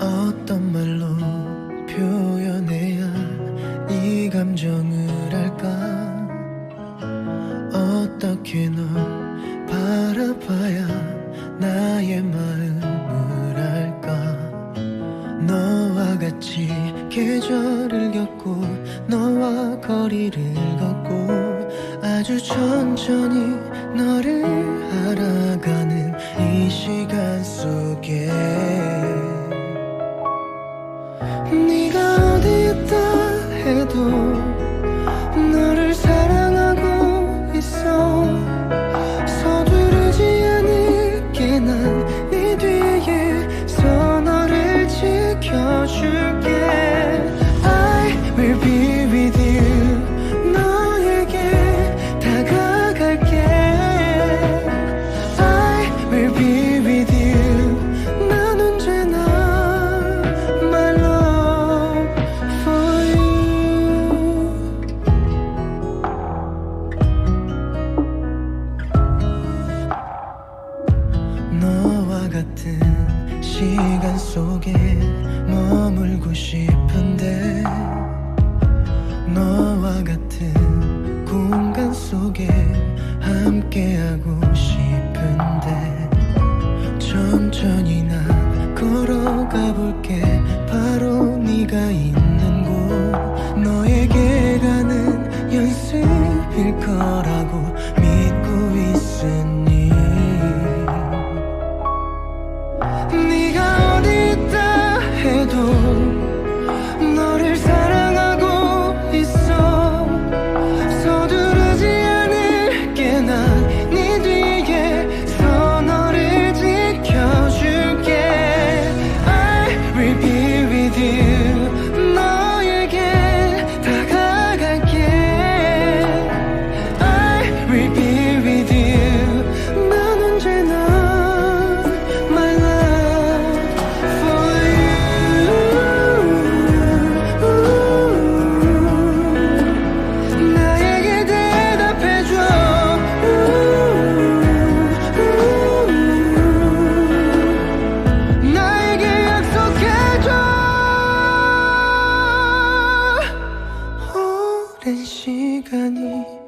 어떤 말로 표현해야 이 감정을 할까? 어떻게 널 바라봐야 나의 마음을 같이 계절을 겪고 너와 거리를 걷고 아주 천천히 너를 알아가는 이 시간 속에 네가 어디 있다 해도 같은 시간 속에 머물고 싶은데 너와 같은 공간 속에 함께하고 싶은데 천천히 난 걸어가 볼게. 바로 네가 있는 곳 너에게 가는 연습일 거라 오랜 시간이